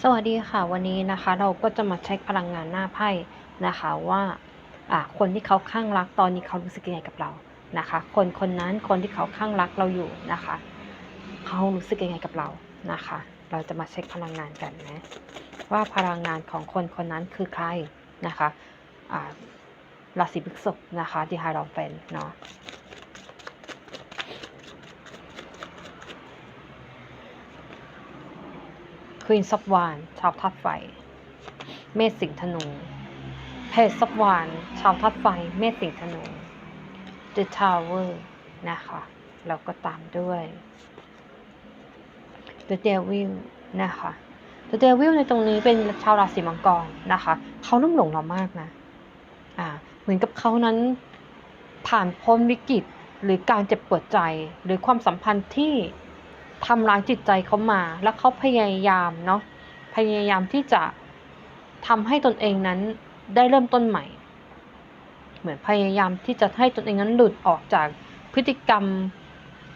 สวัสดีค่ะ วันนี้นะคะ เราก็จะมาเช็คพลังงานหน้าไพ่นะคะว่าคนที่เขาข้างรักตอนนี้เขารู้สึกยังไงกับเรานะคะ คนคนนั้นคนที่เขาข้างรักเราอยู่นะคะเขารู้สึกยังไงกับเรานะคะ เราจะมาเช็คพลังงานกันนะว่าพลังงานของคนคนนั้นคือใครนะคะอ่าราศีพฤษภนะคะที่ให้เราเป็นเนาะ ควีนซับวานชาวธาตุไฟ เมษสิงห์ธนู เพจซับวานชาวธาตุไฟ เมษสิงห์ธนู The Tower นะคะ แล้วก็ตามด้วย The Devil นะคะ The Devil ในตรงนี้เป็นชาวราศีมังกรนะคะ เขาลุ่มหลงเรามากนะอ่าเหมือนกับเขานั้นผ่านพ้นวิกฤตหรือการเจ็บปวดใจหรือความสัมพันธ์ที่ ทำร้ายจิตใจเขามา แล้วเขาพยายามเนาะพยายามที่จะทำให้ตนเองนั้นได้เริ่มต้นใหม่ เหมือนพยายามที่จะให้ตนเองนั้นหลุดออกจากพฤติกรรม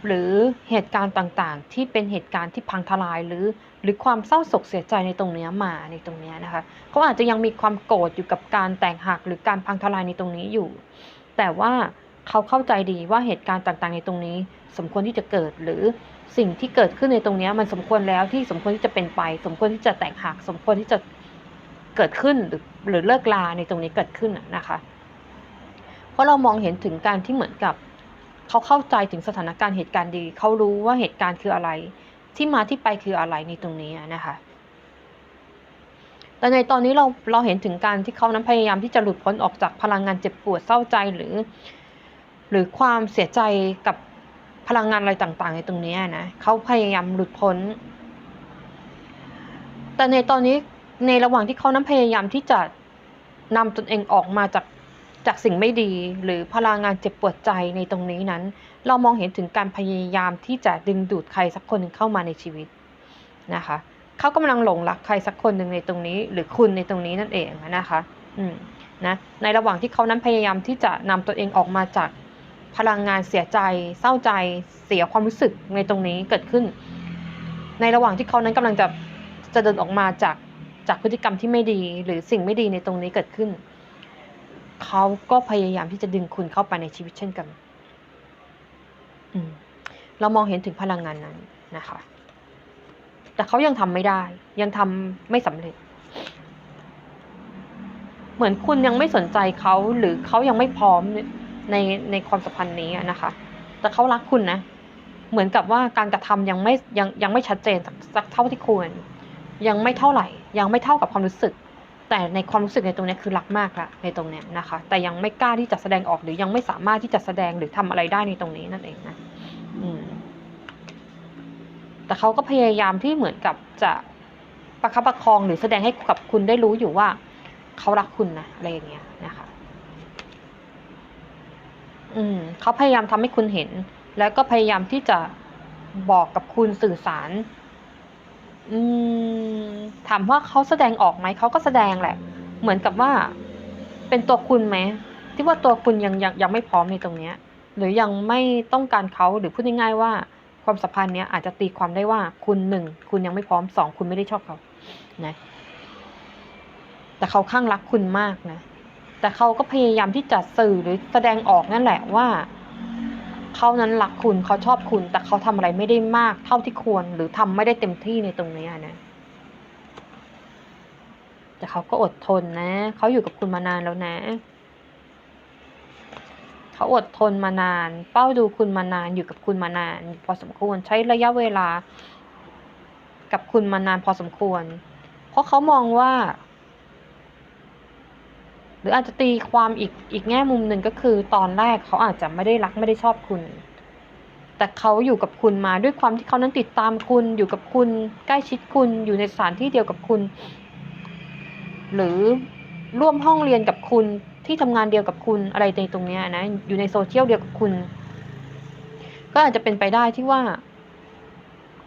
หรือเหตุการณ์ต่างๆ ที่เป็นเหตุการณ์ที่พังทลายหรือ หรือความเศร้าโศกเสียใจในตรงเนี้ยมาในตรงเนี้ยนะคะเขาอาจจะยังมีความโกรธอยู่กับการแตกหักหรือการพังทลายในตรงนี้อยู่ แต่ว่าเขาเข้าใจดีว่าเหตุการณ์ต่างๆ ในตรงนี้ สมควรที่จะเกิดหรือ สิ่งที่เกิดขึ้นในตรงนี้มันสมควรแล้วที่สมควรที่จะเป็นไป สมควรที่จะแตกหัก สมควรที่จะเกิดขึ้นหรือหรือเลิกลาในตรงนี้เกิดขึ้นนะคะ เพราะเรามองเห็นถึงการที่เหมือนกับ เขาเข้าใจถึงสถานการณ์เหตุการณ์ดี เขารู้ว่าเหตุการณ์คืออะไร ที่มาที่ไปคืออะไรในตรงนี้นะคะแต่ในตอนนี้เราเราเห็นถึงการที่เขานั้นพยายามที่จะหลุดพ้นออกจากพลังงานเจ็บปวดเศร้าใจหรือ หรือความเสียใจกับ พลังงานอะไรต่างๆ ในตรงนี้นะเขาพยายามหลุดพ้น แต่ในตอนนี้ในระหว่างที่เขานั้นพยายามที่จะนำตนเองออกมาจากจากสิ่งไม่ดี หรือพลังงานเจ็บปวดใจในตรงนี้นั้น เรามองเห็นถึงการพยายามที่จะดึงดูดใครสักคนหนึ่งเข้ามาในชีวิตนะคะเขากำลังหลงรักใครสักคนหนึ่งในตรงนี้ หรือคุณในตรงนี้นั่นเองนะคะ อืมนะในระหว่างที่เขานั้นพยายามที่จะนำตัวเองออกมาจาก พลังงานเสียใจ เศร้าใจ เสียความรู้สึกในตรงนี้เกิดขึ้น ในระหว่างที่เขานั้นกำลังจะจะเดินออกมาจากจากพฤติกรรมที่ไม่ดีหรือสิ่งไม่ดีในตรงนี้เกิดขึ้น เขาก็พยายามที่จะดึงคุณเข้าไปในชีวิตเช่นกันเรามองเห็นถึงพลังงานนั้นนะคะ แต่เขายังทำไม่ได้ ยังทำไม่สำเร็จ เหมือนคุณยังไม่สนใจเขาหรือเขายังไม่พร้อม ในในความสัมพันธ์นี้นะคะ แต่เขารักคุณนะ เหมือนกับว่าการกระทำยังไม่ยังยังไม่ชัดเจนสักเท่าที่ควร ยังไม่เท่าไหร่ ยังไม่เท่ากับความรู้สึก แต่ในความรู้สึกในตรงนี้คือรักมากละในตรงนี้นะคะ แต่ยังไม่กล้าที่จะแสดงออกหรือยังไม่สามารถที่จะแสดงหรือทำอะไรได้ในตรงนี้นั่นเองนะอืมแต่เขาก็พยายามที่เหมือนกับจะประคับประคองหรือแสดงให้กับคุณได้รู้อยู่ว่า เขารักคุณนะอะไรอย่างเงี้ยนะคะ อืมเขาพยายามทำให้คุณเห็น แล้วก็พยายามที่จะบอกกับคุณสื่อสาร อืมถามว่าเขาแสดงออกไหมเขาก็แสดงแหละ เหมือนกับว่า เป็นตัวคุณไหมที่ว่าตัวคุณยังยังยังไม่พร้อมในตรงเนี้ย หรือยังไม่ต้องการเขาหรือพูดง่ายๆว่า ความสัมพันธ์เนี้ยอาจจะตีความได้ว่าคุณหนึ่งคุณยังไม่พร้อมสองคุณไม่ได้ชอบเขานะแต่เขาข้างรักคุณมากนะ แต่เขาก็พยายามที่จะสื่อหรือแสดงออกนั่นแหละว่าเขานั้นรักคุณเขาชอบคุณ แต่เขาทำอะไรไม่ได้มากเท่าที่ควร หรือทำไม่ได้เต็มที่ในตรงนี้นะแต่เขาก็อดทนนะเขาอยู่กับคุณมานานแล้วนะเขาอดทนมานาน เฝ้าดูคุณมานานอยู่กับคุณมานาน พอสมควรใช้ระยะเวลา กับคุณมานานพอสมควร เพราะเขามองว่า หรืออาจจะตีความอีกอีกแง่มุมหนึ่งก็คือตอนแรกเขาอาจจะไม่ได้รักไม่ได้ชอบคุณ แต่เขาอยู่กับคุณมาด้วยความที่เขานั้นติดตามคุณ อยู่กับคุณใกล้ชิดคุณอยู่ในสถานที่เดียวกับคุณ หรือร่วมห้องเรียนกับคุณที่ทำงานเดียวกับคุณอะไรในตรงนี้นะอยู่ในโซเชียลเดียวกับคุณ ก็อาจจะเป็นไปได้ที่ว่า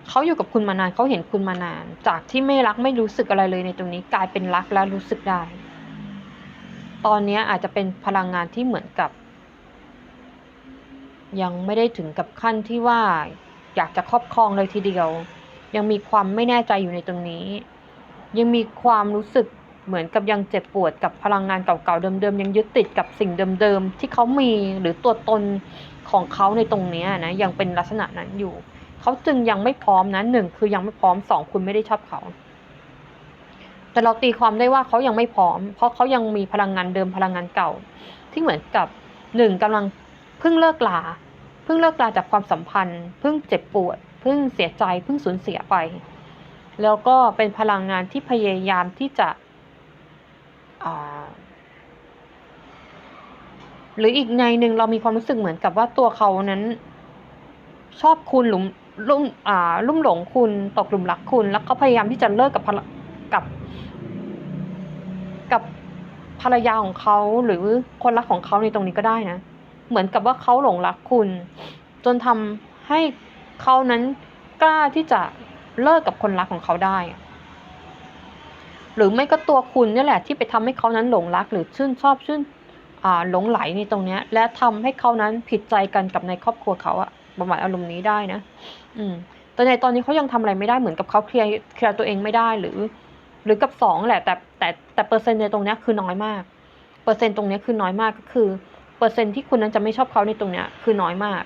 เขาอยู่กับคุณมานานเขาเห็นคุณมานาน จากที่ไม่รักไม่รู้สึกอะไรเลยในตรงนี้กลายเป็นรักแล้วรู้สึกได้ ตอนนี้อาจจะเป็นพลังงานที่เหมือนกับ ยังไม่ได้ถึงกับขั้นที่ว่าอยากจะครอบครองเลยทีเดียว ยังมีความไม่แน่ใจอยู่ในตรงนี้ ยังมีความรู้สึกเหมือนกับยังเจ็บปวดกับพลังงานเก่าๆเดิมๆยังยึดติดกับสิ่งเดิมๆที่เขามีหรือตัวตนของเขาในตรงนี้นะยังเป็นลักษณะนั้นอยู่ เขาจึงยังไม่พร้อมนะหนึ่งคือยังไม่พร้อมสองคุณไม่ได้ชอบเขา แต่เราตีความได้ว่าเขายังไม่พร้อม เพราะเขายังมีพลังงานเดิมพลังงานเก่า ที่เหมือนกับหนึ่งกำลังเพิ่งเลิกลาเพิ่งเลิกลาจากความสัมพันธ์ เพิ่งเจ็บปวด เพิ่งเสียใจ เพิ่งสูญเสียไป แล้วก็เป็นพลังงานที่พยายามที่จะหรืออีกในหนึ่งเรามีความรู้สึกเหมือนกับว่าตัวเขานั้น ชอบคุณหลุมลุ่มอ่าลุ่มหลงคุณตกหลุมรักคุณ แล้วเขาพยายามที่จะเลิกกับภรรกับกับ ภรรยาของเขาหรือคนรักของเขาในตรงนี้ก็ได้นะ เหมือนกับว่าเขาหลงรักคุณ จนทำให้เขานั้นกล้าที่จะเลิกกับคนรักของเขาได้ หรือไม่ก็ตัวคุณนี่แหละที่ไปทำให้เขานั้นหลงรักหรือชื่นชอบชื่นอ่าหลงไหลในตรงเนี้ย และทำให้เขานั้นผิดใจกันกับในครอบครัวเขาอะประมาณอารมณ์นี้ได้นะ อืมแต่ในตอนนี้เขายังทำอะไรไม่ได้เหมือนกับเขาเคลียร์เคลียร์ตัวเองไม่ได้หรือ หรือกับสองแหละ แต่แต่แต่เปอร์เซ็นต์ในตรงนี้คือน้อยมาก เปอร์เซ็นต์ตรงนี้คือน้อยมากก็คือ เปอร์เซ็นต์ที่คุณนั้นจะไม่ชอบเขาในตรงนี้คือน้อยมาก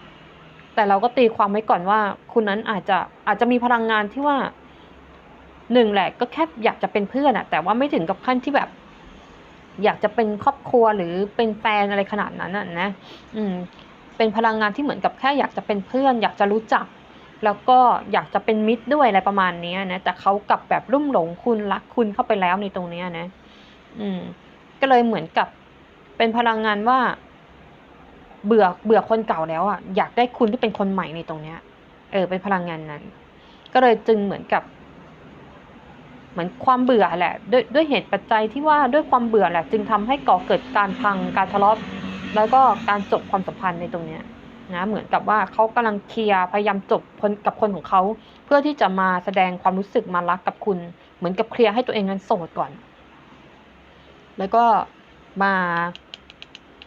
แต่เราก็ตีความไว้ก่อนว่า คุณนั้นอาจจะอาจจะมีพลังงานที่ว่าหนึ่งแหละก็แค่อยากจะเป็นเพื่อนอะแต่ว่าไม่ถึงกับขั้นที่แบบ อยากจะเป็นครอบครัวหรือเป็นแฟนอะไรขนาดนั้นน่ะนะอืม เป็นพลังงานที่เหมือนกับแค่อยากจะเป็นเพื่อน อยากจะรู้จัก แล้วก็อยากจะเป็นมิตรด้วยอะไรประมาณนี้นะแต่เขากลับแบบรุ่มหลงคุณรักคุณเข้าไปแล้วในตรงนี้นะ อืม ก็เลยเหมือนกับเป็นพลังงานว่า เบื่อเบื่อคนเก่าแล้วอะอยากได้คุณที่เป็นคนใหม่ในตรงเนี้ย เออ เป็นพลังงานนั้น ก็เลยจึงเหมือนกับ เหมือนความเบื่อแหละ ด้วยด้วยเหตุปัจจัยที่ว่าด้วยความเบื่อแหละ จึงทำให้ก่อเกิดการพังการทะเลาะแล้วก็การจบความสัมพันธ์ในตรงเนี้ย นะเหมือนกับว่าเขากำลังเคลียร์พยายามจบคนกับคนของเขา เพื่อที่จะมาแสดงความรู้สึกมารักกับคุณ เหมือนกับเคลียร์ให้ตัวเองนั้นโสดก่อน แล้วก็มา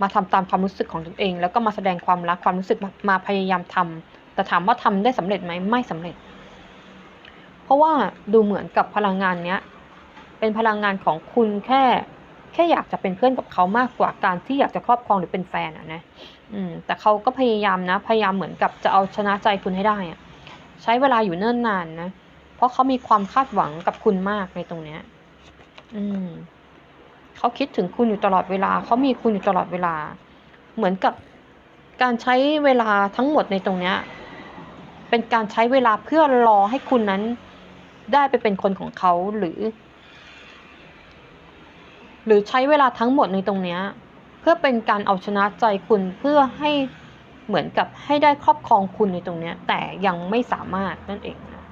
มาทำตามความรู้สึกของตัวเอง แล้วก็มาแสดงความรักความรู้สึกมาพยายามทำแต่ถามว่าทำได้สำเร็จไหมไม่สำเร็จ เพราะว่าดูเหมือนกับพลังงานเนี้ยเป็นพลังงานของคุณแค่ ค่อยากจะเป็นเพื่อนกับเขามากกว่าการที่อยากจะครอบครองหรือเป็นแฟนอะนะอืมแต่เขาก็พยายามนะ พยายามเหมือนกับจะเอาชนะใจคุณให้ได้อะใช้เวลาอยู่เนิ่นนานนะ เพราะเขามีความคาดหวังกับคุณมากในตรงเนี้ย อืมเขาคิดถึงคุณอยู่ตลอดเวลา เขามีคุณอยู่ตลอดเวลา เหมือนกับการใช้เวลาทั้งหมดในตรงเนี้ย เป็นการใช้เวลาเพื่อรอให้คุณนั้นได้ไปเป็นคนของเขาหรือ หรือใช้เวลาทั้งหมดในตรงนี้เพื่อเป็นการเอาชนะใจคุณเพื่อให้เหมือนกับให้ได้ครอบครองคุณในตรงนี้แต่ยังไม่สามารถนั่นเองนะ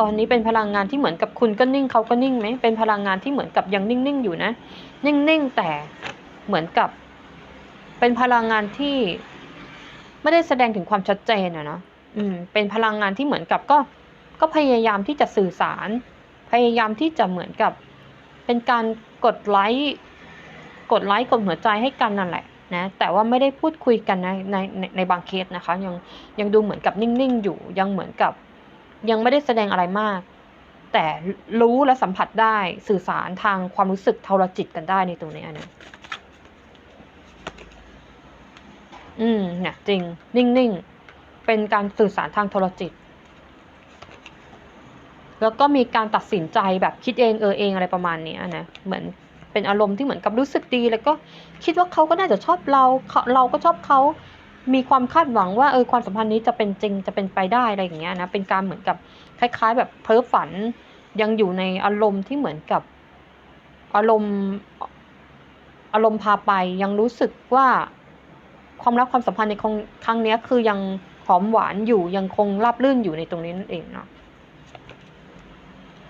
ตอนนี้เป็นพลังงานที่เหมือนกับคุณก็นิ่งเขาก็นิ่งไหมเป็นพลังงานที่เหมือนกับยังนิ่งๆอยู่นะ นิ่งๆแต่เหมือนกับ เป็นพลังงานที่ไม่ได้แสดงถึงความชัดเจนอะนะอืมเป็นพลังงานที่เหมือนกับก็ก็พยายามที่จะสื่อสาร พยายามที่จะเหมือนกับ เป็นการกดไลค์กดไลค์กดหัวใจให้กันนั่นแหละนะแต่ว่าไม่ได้พูดคุยกันในในในในบางเคสนะคะ ยังยังดูเหมือนกับนิ่งๆอยู่ ยังเหมือนกับ ยังไม่ได้แสดงอะไรมาก แต่รู้และสัมผัสได้สื่อสารทางความรู้สึกเทาจิตกันได้ในตรงนี้นะอืมเนี่ยจริงนิ่งๆ เป็นการสื่อสารทางโทรจิต แล้วก็มีการตัดสินใจแบบคิดเองเออเองอะไรประมาณนี้นะเหมือนเป็นอารมณ์ที่เหมือนกับรู้สึกดี แล้วก็คิดว่าเขาก็น่าจะชอบเราเขาเราก็ชอบเขามีความคาดหวังว่าเออความสัมพันธ์นี้จะเป็นจริงจะเป็นไปได้อะไรอย่างเงี้ยนะเป็นการเหมือนกับคล้าย ๆ แบบเพ้อฝันยังอยู่ในอารมณ์ที่เหมือนกับอารมณ์อารมณ์พาไปยังรู้สึกว่าความรักความสัมพันธ์ในครั้งนี้คือยังหอมหวานอยู่ยังคงราบรื่นอยู่ในตรงนี้นั่นเองเนาะ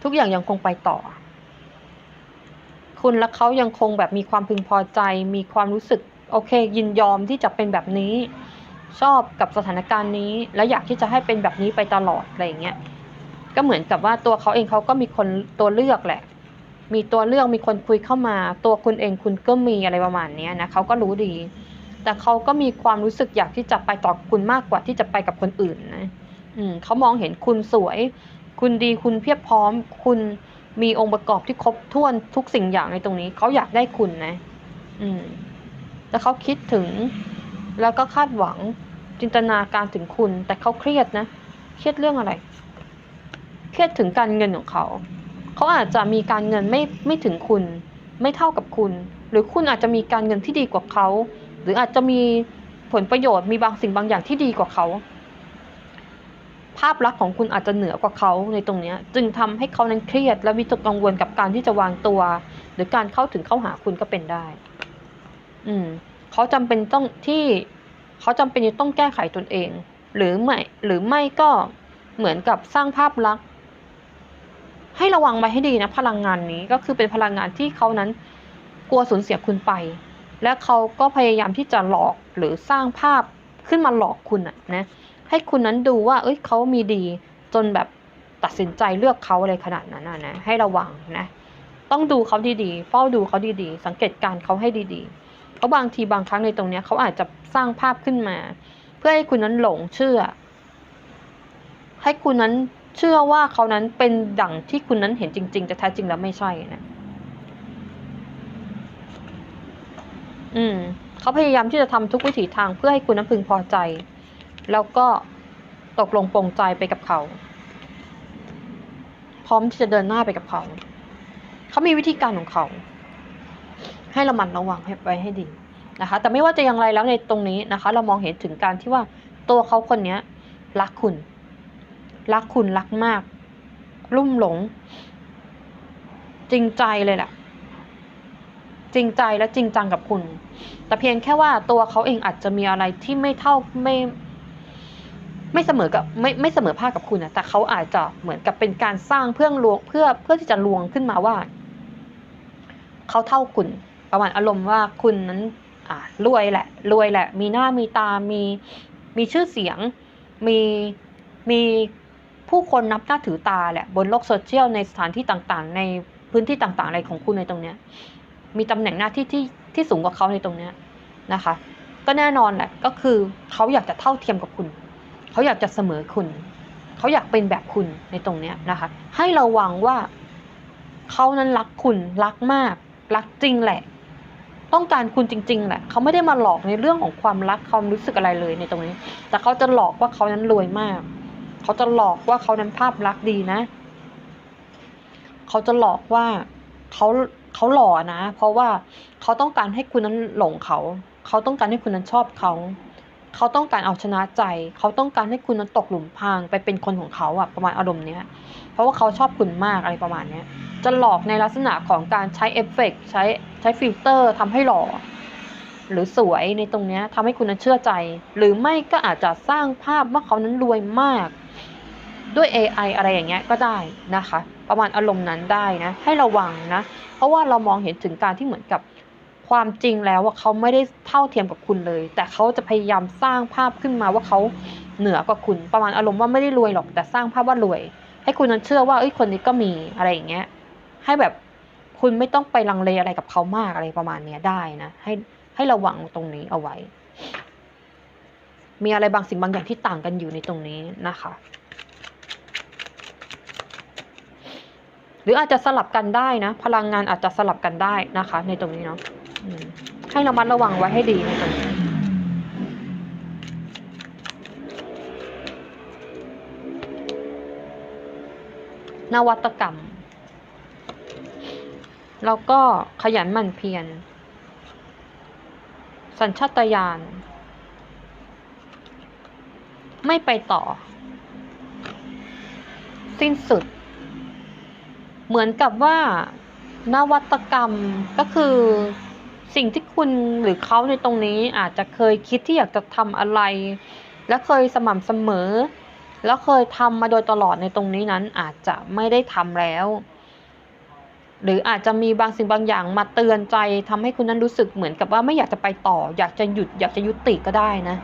ทุกอย่างยังคงไปต่อ คุณและเขายังคงแบบมีความพึงพอใจ มีความรู้สึกโอเค ยินยอมที่จะเป็นแบบนี้ ชอบกับสถานการณ์นี้ และอยากที่จะให้เป็นแบบนี้ไปตลอดอะไรอย่างเงี้ยก็เหมือนกับว่าตัวเขาเองเขาก็มีคนตัวเลือกแหละ มีตัวเลือกมีคนคุยเข้ามา ตัวคุณเองคุณก็มีอะไรประมาณนี้นะเขาก็รู้ดี แต่เขาก็มีความรู้สึกอยากที่จะไปต่อคุณมากกว่าที่จะไปกับคนอื่นนะอืมเขามองเห็นคุณสวย คุณดีคุณเพียบพร้อม คุณมีองค์ประกอบที่ครบถ้วนทุกสิ่งอย่างในตรงนี้ เขาอยากได้คุณนะ อืมแต่เขาคิดถึง แล้วก็คาดหวังจินตนาการถึงคุณ แต่เขาเครียดนะ เครียดเรื่องอะไร เครียดถึงการเงินของเขา เขาอาจจะมีการเงินไม่ไม่ถึงคุณ ไม่เท่ากับคุณ หรือคุณอาจจะมีการเงินที่ดีกว่าเขา หรืออาจจะมีผลประโยชน์มีบางสิ่งบางอย่างที่ดีกว่าเขา ภาพลักษณ์ของคุณอาจจะเหนือกว่าเขาในตรงนี้จึงทำให้เขานั้นเครียด และวิตกกังวลกับการที่จะวางตัว หรือการเข้าถึงเข้าหาคุณก็เป็นได้ อืมเขาจำเป็นต้องที่เขาจำเป็นจะต้องแก้ไขตนเอง หรือไม่ หรือไม่ก็เหมือนกับสร้างภาพลักษณ์ ให้ระวังไว้ให้ดีนะ พลังงานนี้ก็คือเป็นพลังงานที่เขานั้น กลัวสูญเสียคุณไป และเขาก็พยายามที่จะหลอกหรือสร้างภาพขึ้นมาหลอกคุณอะนะ ให้คุณนั้นดูว่า เอ้ยเขามีดีจนแบบตัดสินใจเลือกเขาอะไรขนาดนั้นนะ ให้ระวังนะ ต้องดูเขาดีๆ เฝ้าดูเขาดีๆ สังเกตการเขาให้ดีๆ เพราะบางทีบางครั้งในตรงเนี้ยเขาอาจจะสร้างภาพขึ้นมา เพื่อให้คุณนั้นหลงเชื่อ ให้คุณนั้นเชื่อว่าเขานั้นเป็นดั่งที่คุณนั้นเห็นจริง ๆ แต่แท้จริงแล้วไม่ใช่นะ อืม เขาพยายามที่จะทำทุกวิถีทางเพื่อให้คุณนั้นพึงพอใจ แล้วก็ตกลงปรงใจไปกับเขา พร้อมที่จะเดินหน้าไปกับเขา เขามีวิธีการของเขา ให้ระมัดระวังให้ไว้ให้ดีนะคะ แต่ไม่ว่าจะอย่างไรแล้วในตรงนี้นะคะ เรามองเห็นถึงการที่ว่าตัวเขาคนนี้รักคุณ รักคุณรักมาก ลุ่มหลง จริงใจเลยแหละจริงใจและจริงจังกับคุณ แต่เพียงแค่ว่าตัวเขาเองอาจจะมีอะไรที่ไม่เท่าไม่ ไม่เสมอกับไม่ไม่เสมอภาคกับคุณนะแต่เขาอาจจะเหมือนกับเป็นการสร้างเพื่อลวงเพื่อเพื่อที่จะลวงขึ้นมาว่าเขาเท่าคุณ ประมาณอารมณ์ว่าคุณนั้นอ่ารวยแหละรวยแหละ มีหน้ามีตามีมีชื่อเสียง มีมีผู้คนนับหน้าถือตาแหละบนโลกโซเชียลในสถานที่ต่างๆ ในพื้นที่ต่างๆอะไรของคุณในตรงเนี้ย มีตำแหน่งหน้าที่ที่ที่สูงกว่าเขาในตรงเนี้ยนะคะ ก็แน่นอนแหละก็คือเขาอยากจะเท่าเทียมกับคุณ เขาอยากจะเสมอคุณ เขาอยากเป็นแบบคุณในตรงเนี้ยนะคะ ให้เระวังว่าเขานั้นรักคุณรักมาก รักจริงแหละ ต้องการคุณจริง ๆ แหละ เขาไม่ได้มาหลอกในเรื่องของความรักความรู้สึกอะไรเลยในตรงนี้ แต่เขาจะหลอกว่าเขานั้นรวยมาก เขาจะหลอกว่าเขานั้นภาพลักษณ์ดีนะ เขาจะหลอกว่าเขาเขาหล่อนะ เพราะว่าเขาต้องการให้คุณนั้นหลงเขา เขาต้องการให้คุณนั้นชอบเขา เขาต้องการเอาชนะใจ เขาต้องการให้คุณนั้นตกหลุมพรางไปเป็นคนของเขาอะประมาณอารมณ์เนี้ย เพราะว่าเขาชอบคุณมากอะไรประมาณเนี้ย จะหลอกในลักษณะของการใช้เอฟเฟกต์ใช้ใช้ฟิลเตอร์ทำให้หล่อหรือสวยในตรงเนี้ยทำให้คุณนั้นเชื่อใจ หรือไม่ก็อาจจะสร้างภาพว่าเขานั้นรวยมาก ด้วย AI อะไรอย่างเงี้ยก็ได้นะคะ ประมาณอารมณ์นั้นได้นะ ให้ระวังนะ เพราะว่าเรามองเห็นถึงการที่เหมือนกับ ความจริงแล้วว่าเขาไม่ได้เท่าเทียมกับคุณเลย แต่เขาจะพยายามสร้างภาพขึ้นมาว่าเขาเหนือกว่าคุณ ประมาณอารมณ์ว่าไม่ได้รวยหรอกแต่สร้างภาพว่ารวย ให้คุณนั้นเชื่อว่าเอ้ยคนนี้ก็มีอะไรอย่างเงี้ย ให้แบบคุณไม่ต้องไปลังเลอะไรกับเขามากอะไรประมาณเนี้ยได้นะ ให้ให้ระวังตรงนี้เอาไว้ มีอะไรบางสิ่งบางอย่างที่ต่างกันอยู่ในตรงนี้นะคะ หรืออาจจะสลับกันได้นะ พลังงานอาจจะสลับกันได้นะคะ ในตรงนี้เนาะ ให้ระมัดระวังไว้ให้ดีในตรงนี้นวัตกรรม แล้วก็ขยันหมั่นเพียร สัญชาตญาณ ไม่ไปต่อ สิ้นสุด เหมือนกับว่า นวัตกรรมก็คือ สิ่งที่คุณหรือเขาในตรงนี้อาจจะเคยคิดที่อยากจะทำอะไร และเคยสม่ำเสมอ แล้วเคยทำมาโดยตลอดในตรงนี้นั้นอาจจะไม่ได้ทำแล้ว หรืออาจจะมีบางสิ่งบางอย่างมาเตือนใจทำให้คุณนั้นรู้สึกเหมือนกับว่าไม่อยากจะไปต่อ อยากจะหยุด อยากจะยุติก็ได้นะ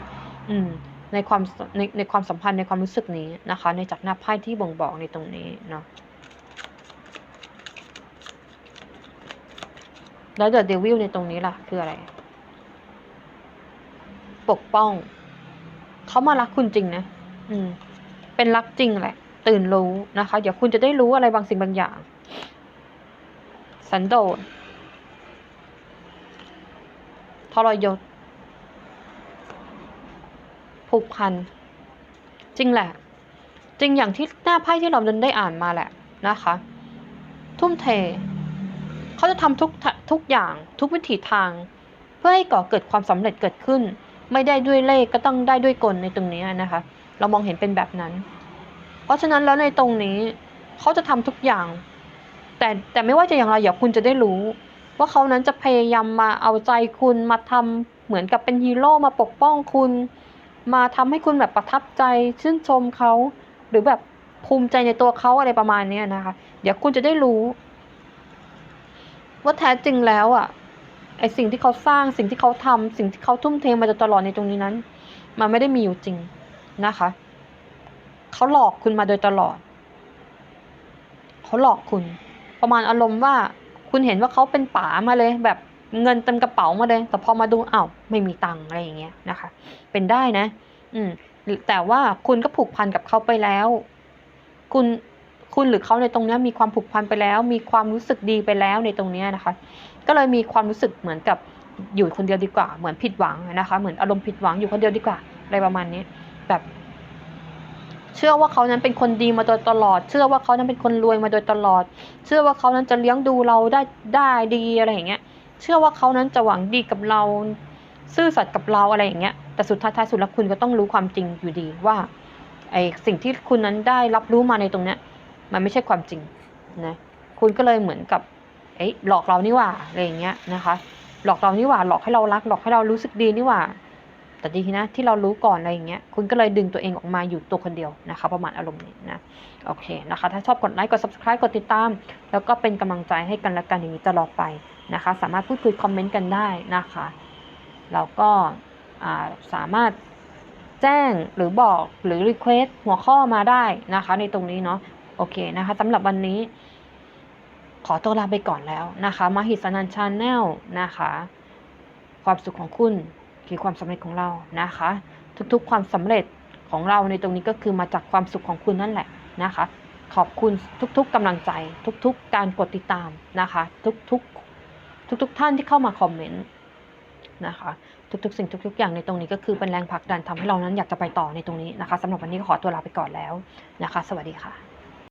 อืม ในความในในความสัมพันธ์ในความรู้สึกนี้นะคะ ในจากหน้าไพ่ที่บ่งบอกในตรงนี้เนาะ แล้วเดอะเดวิลในตรงนี้ล่ะ คืออะไร ปกป้อง เขามารักคุณจริงนะ อืม เป็นรักจริงแหละ ตื่นรู้นะคะ เดี๋ยวคุณจะได้รู้อะไรบางสิ่งบางอย่าง สันโดษทรยศ ผูกพัน จริงแหละ จริงอย่างที่หน้าไพ่ที่เราได้อ่านมาแหละนะคะ ทุ่มเท เขาจะทำทุกทุกอย่างทุกวิถีทาง เพื่อให้ก่อเกิดความสำเร็จเกิดขึ้น ไม่ได้ด้วยเลขก็ต้องได้ด้วยกลในตรงนี้นะคะ เรามองเห็นเป็นแบบนั้น เพราะฉะนั้นแล้วในตรงนี้เขาจะทำทุกอย่าง แต่แต่ไม่ว่าจะอย่างไรอย่าคุณจะได้รู้ ว่าเขานั้นจะพยายามมาเอาใจคุณมาทำเหมือนกับเป็นฮีโร่มาปกป้องคุณ มาทำให้คุณแบบประทับใจชื่นชมเขาหรือแบบภูมิใจในตัวเขาอะไรประมาณนี้นะคะ เดี๋ยวคุณจะได้รู้ ว่าแท้จริงแล้วอะไอสิ่งที่เขาสร้างสิ่งที่เขาทำสิ่งที่เขาทุ่มเทมาจนตลอดในตรงนี้นั้น มันไม่ได้มีอยู่จริงนะคะ เขาหลอกคุณมาโดยตลอด เขาหลอกคุณ ประมาณอารมณ์ว่าคุณเห็นว่าเขาเป็นป๋ามาเลย แบบเงินเต็มกระเป๋ามาเลย แต่พอมาดูอ้าวไม่มีตังอะไรอย่างเงี้ยนะคะ เป็นได้นะ อืมแต่ว่าคุณก็ผูกพันกับเขาไปแล้ว คุณ คุณหรือเขาในตรงนี้มีความผูกพันไปแล้ว มีความรู้สึกดีไปแล้วในตรงนี้นะคะ ก็เลยมีความรู้สึกเหมือนกับอยู่คนเดียวดีกว่า เหมือนผิดหวังนะคะ เหมือนอารมณ์ผิดหวังอยู่คนเดียวดีกว่าอะไรประมาณนี้ แบบ เชื่อว่าเขานั้นเป็นคนดีมาโดยตลอด เชื่อว่าเขานั้นเป็นคนรวยมาโดยตลอด เชื่อว่าเขานั้นจะเลี้ยงดูเราได้ได้ดีอะไรอย่างเงี้ย เชื่อว่าเขานั้นจะหวังดีกับเรา ซื่อสัตย์กับเราอะไรอย่างเงี้ย แต่สุดท้ายท้ายสุดแล้วคุณก็ต้องรู้ความจริงอยู่ดีว่าไอสิ่งที่คุณนั้นได้รับรู้มาในตรงเนี้ย มันไม่ใช่ความจริงนะคุณก็เลยเหมือนกับเอ้ยหลอกเรานี่หว่าอะไรอย่างเงี้ยนะคะ หลอกเรานี่หว่าหลอกให้เรารัก หลอกให้เรารู้สึกดีนี่หว่า แต่ดีนะที่เรารู้ก่อนอะไรอย่างเงี้ยคุณก็เลยดึงตัวเองออกมาอยู่ตัวคนเดียวนะคะ ประมาณอารมณ์นี้นะโอเคนะคะ ถ้าชอบกดไลค์กด subscribe กดติดตาม แล้วก็เป็นกำลังใจให้กันและกันอย่างนี้ตลอดไปนะคะ สามารถพูดคุยคอมเมนต์กันได้นะคะแล้วก็สามารถแจ้งหรือบอกหรือ request หัวข้อมาได้นะคะ ในตรงนี้เนาะ โอเคนะคะสำหรับวันนี้ ขอตัวลาไปก่อนแล้วนะคะ มาหิสนันชาแนลนะคะ ความสุขของคุณคือความสำเร็จของเรานะคะ ทุกๆความสำเร็จของเราในตรงนี้ก็คือมาจากความสุขของคุณนั่นแหละนะคะ ขอบคุณทุกๆกำลังใจ ทุกๆ การกดติดตามนะคะ ทุกๆ ทุกๆท่านที่เข้ามาคอมเมนต์นะคะทุกๆ สิ่งทุก ๆ อย่างในตรงนี้ก็คือเป็นแรงผลักดันทำให้เรานั้นอยากจะไปต่อในตรงนี้นะคะสำหรับวันนี้ก็ขอตัวลาไปก่อนแล้วนะคะ สวัสดีค่ะ